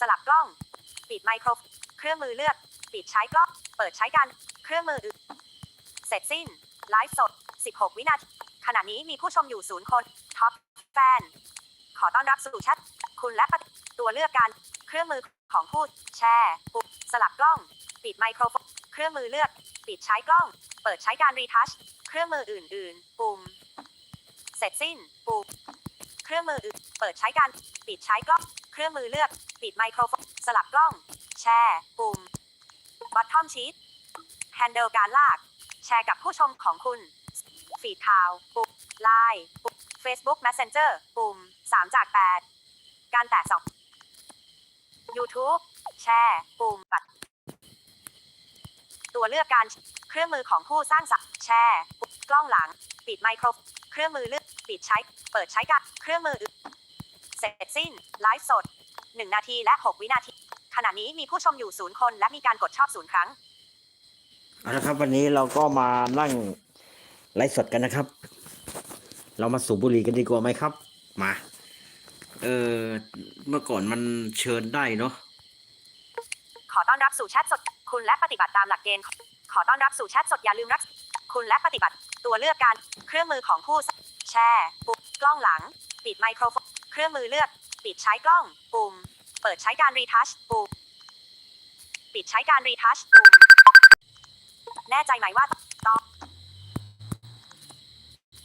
สลับกล้อง ปิดไมโครโฟนเครื่องมือเลือก ปิดใช้กล้อง เปิดใช้การ เครื่องมืออื่น เสร็จสิ้น ไลฟ์สด 16 วินาที ขณะนี้มีผู้ชมอยู่ศูนย์คน ท็อปแฟน ขอต้อนรับสู่แชท คุณและตัวเลือกการ เครื่องมือของผู้แชร์ปุ่มสลับกล้อง ปิดไมโครโฟน เครื่องมือเลือก ปิดใช้กล้อง เปิดใช้การรีทัช เครื่องมืออื่น ๆ ปุ่ม เสร็จสิ้น ปุ่ม เครื่องมืออื่น เปิดใช้การ ปิดใช้กล้อง เครื่องมือเลือก ปิดไมโครโฟน สลับกล้อง แชร์ ปุ่มบอททอมชีตแฮนเดิลการลาก แชร์กับผู้ชมของคุณ ฟีดข่าว ปุ่ม ไลน์ ปุ่ม Facebook Messenger ปุ่ม 3 จาก 8 การแตะ2 YouTube แชร์ ปุ่มปัดตัวเลือกการ เครื่องมือของผู้สร้างสรรค์แชร์ปุ่มกล้องหลัง ปิดไมโคร เครื่องมือเลือก ปิดใช้ เปิดใช้กับ เครื่องมืออื่น เสร็จสิ้น ไลฟ์สด 1 นาทีและ 6 วินาที ขณะนี้มีผู้ชมอยู่ศูนย์คนและมีการกดชอบศูนย์ครั้งเอาละครับ วันนี้เราก็มานั่งไลฟ์สดกันนะครับ เรามาสูบบุหรี่กันดีกว่าไหมครับ มา เออเมื่อก่อนมันเชิญได้เนาะขอต้อนรับสู่แชทสด คุณและปฏิบัติตามหลักเกณฑ์ ขอต้อนรับสู่แชทสดอย่าลืมรัก คุณและปฏิบัติตัวเลือกการ เครื่องมือของผู้แชร์ปุ่มกล้องหลัง ปิดไมโครโฟน เครื่องมือเลือก ปิดใช้กล้อง ปุ่ม เปิดใช้การรีทัช ปุ่ม ปิดใช้การรีทัช ปุ่ม แน่ใจไหมว่าต้อง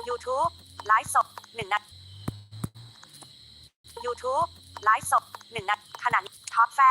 YouTube ไลฟ์สดหนึ่งนัด YouTube ไลฟ์สดหนึ่งนัดขณะนี้ท็อปแฟ